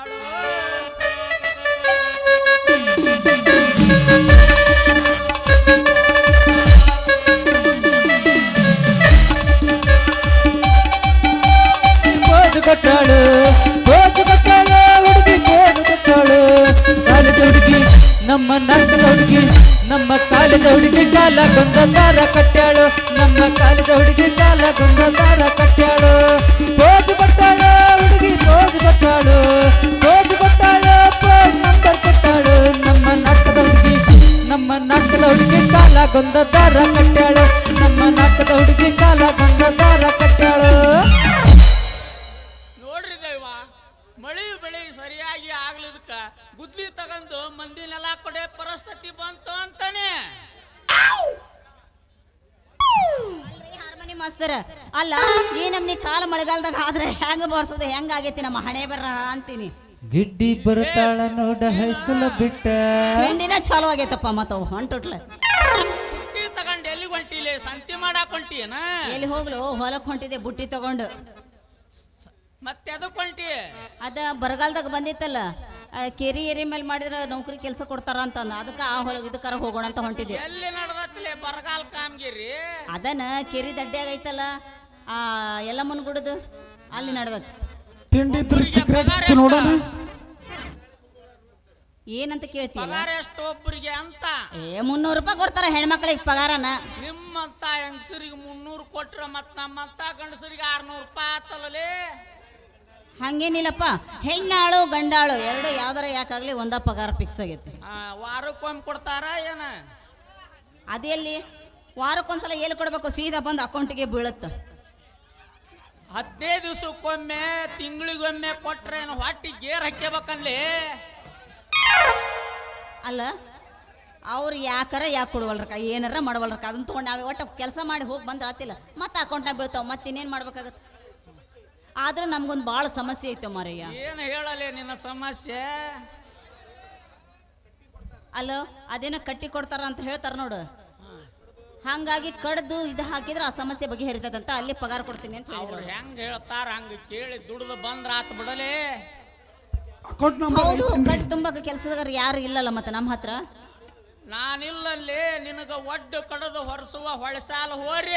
ಕೊಟ್ಟಾಳು pose ಕೊಟ್ಟಾಳು pose ಕೊಟ್ಟಾಳು ಹುಡುಗಿ pose ಕೊಟ್ಟಾಳು ಕಾಲಿದ ಹುಡುಗಿ ನಮ್ಮ ನಾಲ್ಕಲ ಹುಡುಗಿ ನಮ್ಮ ಕಾಲಿದ ಹುಡುಗಿ ಕಾಲ ಗೊಂದ ದಾರ ಕಟ್ಟ್ಯಾಳು ನಮ್ಮ ಕಾಲಿದ ಹುಡುಗಿ ಅಲ್ಲ ಈ ನಮ್ನಿ ಕಾಲ ಮಳೆಗಾಲದಾಗ ಆದ್ರೆ ಹೆಂಗ ಬರ್ಸೋದು ಹೆಂಗ ಆಗೈತಿ ನಮ್ಮ ಹಣೆ ಬರ ಅಂತೀನಿ. ಗಿಡ್ಡಿ ಬರ್ತಾಳ ನೋಡ ಹೈಸ್ಕೂಲ್ ಬಿಟ್ಟ. ತಿಂಡಿನ ಚಾಲು ಆಗೈತಪ್ಪ ಮತ್ತ ಹೊಂಟುಟ್ಲ. ಬುಟ್ಟಿ ತಗೊಂಡು ಎಲ್ಲಿ ಹೊಂಟಿಲೆ? ಸಂತಿ ಮಾಡಾಕ್ ಹೊಂಟಿಯನ? ಎಲ್ಲಿ ಹೋಗ್ಲು? ಹೊಲಕ್ ಹೊಂಟಿದೆ ಬುಟ್ಟಿ ತಗೊಂಡು. ಮತ್ತೆ ಅದಕ್ಕೆ ಹೊಂಟಿ? ಅದ ಬರಗಾಲದಾಗ ಬಂದಿತ್ತಲ್ಲ ಆ ಕೆರಿ ಎರಿ ಮೇಲೆ ಮಾಡಿದ್ರ ನೌಕರಿ ಕೆಲಸ ಕೊಡ್ತಾರ ಅಂತಂದ ಅದಕ್ಕೆ ಆ ಹೊಲ ಇದಕ್ಕಾರ ಹೋಗೋಣ ಅಂತ ಹೊಂಟಿದೆ ಎಲ್ಲಿ ನಡ್ದತ್ಲೆ ಬರಗಾಲ ಕಾಮಗಿರಿ? ಅದನ್ನ ಕೆರಿ ದಡ್ಡ್ಯಾಗ ಐತಲ್ಲ ಆ ಯಲ್ಲಮ್ಮನ ಗುಡದು ಅಲ್ಲಿ ನಡೆದತ್ತು ತಿಂಡಿ ಸಿಗರೇಟ್ ನೋಡೋಣ. ಏನಂತ ಕೇಳ್ತೀವಿ ಪಗಾರ ಎಷ್ಟು ಒಬ್ಬರಿಗೆ ಅಂತ. ಏ ಮುನ್ನೂರು ರೂಪಾಯಿ ಕೊಡ್ತಾರ ಹೆಣ್ಮಕ್ಳಿಗೆ ಪಗಾರನ. ನಿಮ್ಮಂತ ಹೆಂಗಸರಿಗೆ ಮುನ್ನೂರು ಕೊಟ್ರ ಮತ್ ನಮ್ಮಂತ ಗಂಡಸರಿಗೆ ಆರ್ನೂರು ರೂಪಾಯಿ ಆತಲ್ಲೇ ಹಂಗೇನಿಲ್ಲಪ್ಪ. ಹೆಣ್ಣಾಳು ಗಂಡಾಳು ಎರಡು ಯಾವ್ದಾರ ಯಾಕಾಗ್ಲಿ ಒಂದ ಪಗಾರ ಫಿಕ್ಸ್ ಆಗೈತಿ. ವಾರಕ್ಕೊಮ್ಮೆ ಕೊಡ್ತಾರ ಏನ? ಅದೆಲ್ಲಿ? ವಾರಕ್ಕೊಂದ್ಸಲ ಎಲ್ಲಿ ಕೊಡ್ಬೇಕು? ಸೀದಾ ಬಂದು ಅಕೌಂಟಿಗೆ ಬೀಳುತ್ತ. ಹದಿನೈದು ದಿವಸಕ್ಕೊಮ್ಮೆ ತಿಂಗಳಿಗೊಮ್ಮೆ ಕೊಟ್ರೆ ಏನು ಹೊಟ್ಟಿ ಗೇರ್ ಹಾಕ್ಯಬೇಕಲ್ಲಿ? ಅಲ್ಲ ಅವ್ರು ಯಾಕಾರ ಯಾಕೆ ಕೊಡುವಲ್ರಕ್ಕ? ಏನಾರ ಮಾಡವಲ್ರಕ್ಕ? ಅದನ್ನ ತೊಗೊಂಡು ನಾವೇ ಒಟ್ಟು ಕೆಲಸ ಮಾಡಿ ಹೋಗಿ ಬಂದ್ರೆ ಆತಿಲ್ಲ ಮತ್ತೆ ಅಕೌಂಟ್ನಾಗ ಬೀಳ್ತಾವ ಮತ್ತೆ ಇನ್ನೇನು ಮಾಡ್ಬೇಕಾಗತ್ತೆ? ಆದ್ರೂ ನಮ್ಗೊಂದು ಭಾಳ ಸಮಸ್ಯೆ ಐತೆ ಮಾರಯ್ಯ. ಏನು ಹೇಳಲೆ ನಿನ್ನ ಸಮಸ್ಯೆ? ಅಲ್ಲ ಅದೇನೋ ಕಟ್ಟಿ ಕೊಡ್ತಾರ ಅಂತ ಹೇಳ್ತಾರ ನೋಡು. ಹಂಗಾಗಿ ಕಡ್ದು ಇದು ಹಾಕಿದ್ರೆ ಆ ಸಮಸ್ಯೆ ಬಗೆಹರಿತದಂತ ಅಲ್ಲಿ ಪಗಾರ ಕೊಡ್ತೀನಿ ಅಂತ ಅವ್ರು ಹೇಳಿದ್ರು ಹೆಂಗ್ ಹೇಳ್ತಾರ ಹಂಗ ಕೇಳಿ ದುಡ್ದು ಬಂದ್ರ ಆತ್ ಬಿಡಲೇ. ಅಕೌಂಟ್ ನಂಬರ್ ಹೌದು ಕಟ್ ತುಂಬಾಕ ಕೆಲಸದಗಾರ ಯಾರು ಇಲ್ಲಲ್ಲ ಮತ್ತೆ ನಮ್ಮ ಹತ್ರ. ನಾನಿಲ್ಲಲ್ಲಿ ನಿನಗ ಒಡ್ಡು ಕಡದು ಹೊರಸುವ ಹೊಳಸಾಲ ಹೋರಿ.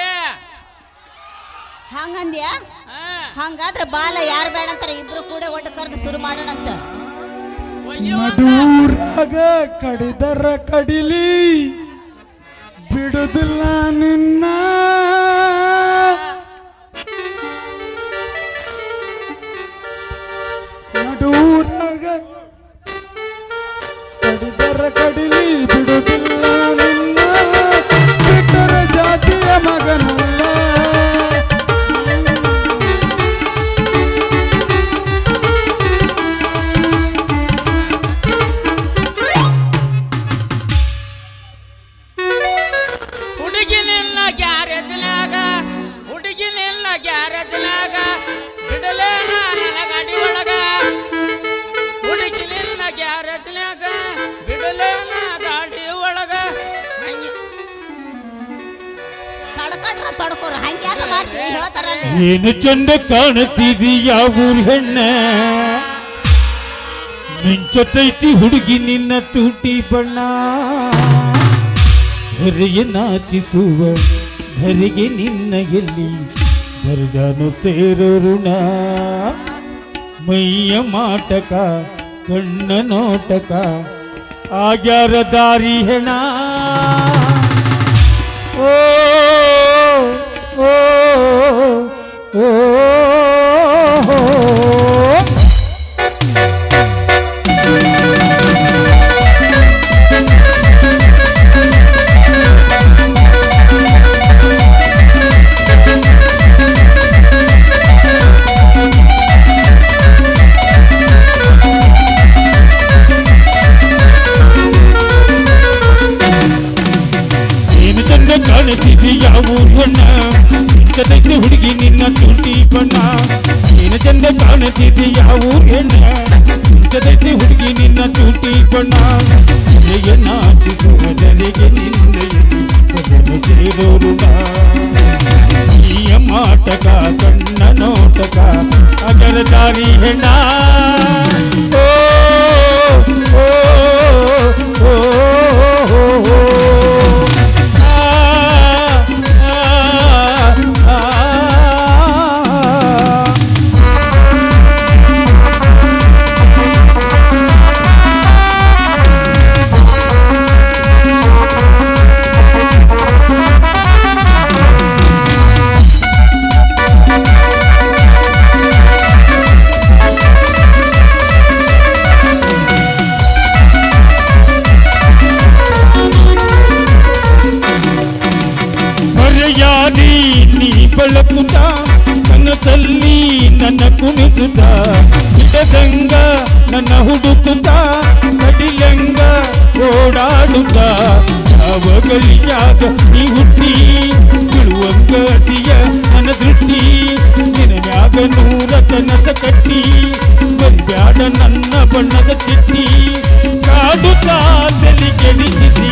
ಹಂಗಂದ್ಯಾ? ಹಾ. ಹಂಗಾದ್ರೆ ಬಾಲ ಯಾರು ಬೇಡ ಅಂತಾರೆ ಇಬ್ರು ಕೂಡ ಒಟ್ಟು ಕರೆದು ಶುರು ಮಾಡೋಣಂತ. ಒಯ್ಯುವಂತ ನಡೂರಾಗ ಕಡಿದರ ಕಡಿಲಿ. ಬಿಡುದಿಲ್ಲ ನಿನ್ನ ಏನು ಚಂದ ಕಾಣುತ್ತಿದೀಯ ಊರ್ ಹೆಣ್ಣ. ಮಿಂಚತೈತಿ ಹುಡುಗಿ, ನಿನ್ನ ತುಟಿ ಬಣ್ಣ. ಧರೆಯ ನಾಚಿಸುವ, ಧರೆಗೆ ನಿನ್ನ ಎಲ್ಲಿ ಬರಗಾನು ಸೇರೋ ಮೈಯ ಮಾಟಕ, ಕಣ್ಣ ನೋಟಕ, ಆಗ್ಯಾರ ದಾರಿ ಹೆಣ. ಏನು ಚಂದ ಕಾಣುತ್ತಿದೀಯ ಊರ್ವಣ್ಣ ಇಂಥದೈತೆ ಹುಡುಗಿ ನಿನ್ನ ತುಟಿ ಬಣ್ಣ ಏನು ಚಂದ ಕಾಣುತ್ತಿದೀಯ ಊರ್ವಣ್ಣ ಇಂಥದೈತೆ ಹುಡುಗಿ ನಿನ್ನ ತುಟಿ ಬಣ್ಣ ಹೃದಯ ನಾಚಿಸುವ ನನಗೆ ನಿನ್ನ ಹೊಸನು ಸೇರೋರುಣ ನೀಯ ಮಾಟಕ ಕಣ್ಣ ನೋಟಕ ಅಗರ ದಾರಿ ಹೆಣ್ಣ ಓ ಕುಣಿಸುತ್ತ ಇಡದಂಗ ನನ್ನ ಹುಡುಕುತ್ತ ಕಡಿಲಂಗ ಓಡಾಡುತ್ತ ಯಾವ ಗಲಿಯಾಗ ನೀ ಹುಟ್ಟಿ ತಿಳುವಂಗತಿಯ ನನ್ನ ದೃಷ್ಟಿ ನಿನಗಾಗ ನೂರ ಕನಸ ಕಟ್ಟಿ ಬಂದ್ಯಾಡ ನನ್ನ ಬಣ್ಣದ ಚಿಟ್ಟಿ. ಕಾಡುತ್ತಾ ತಲೆ ಕೆಡಿಸಿದಿ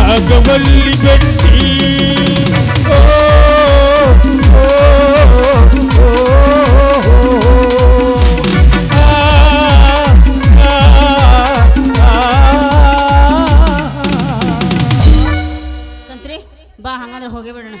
ಆಗವಲ್ಲಿ ಗಟ್ಟಿ ಬಾ ಹಂಗಂದ್ರೆ ಹೋಗಿ ಬಿಡೋಣ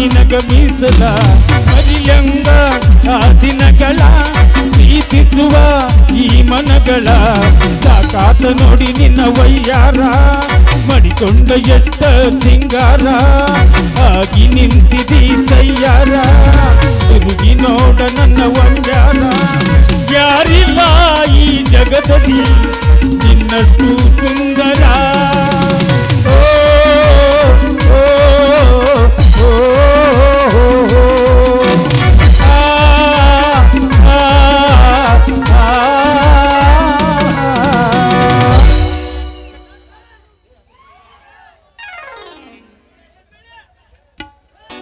ನಿನಗ ಮೀಸಲ ಮರಿಯಂಗ ಆ ದಿನಗಳ ಪ್ರೀತಿಸುವ ಈ ಮನಗಳ ಸಾಕಾತ ನೋಡಿ ನಿನ್ನ ವೈಯಾರ ಮಡಿಕೊಂಡ ಎಟ್ಟ ಸಿಂಗಾರ ಆಗಿ ನಿಂತಿದಿ ತಯ್ಯಾರ ತಿರುಗಿ ನೋಡ ನನ್ನ ವಂಗಾರ ಯಾರಿಲ್ಲ ಈ ಜಗದಲ್ಲಿ ನಿನ್ನಷ್ಟು ಸುಂದರ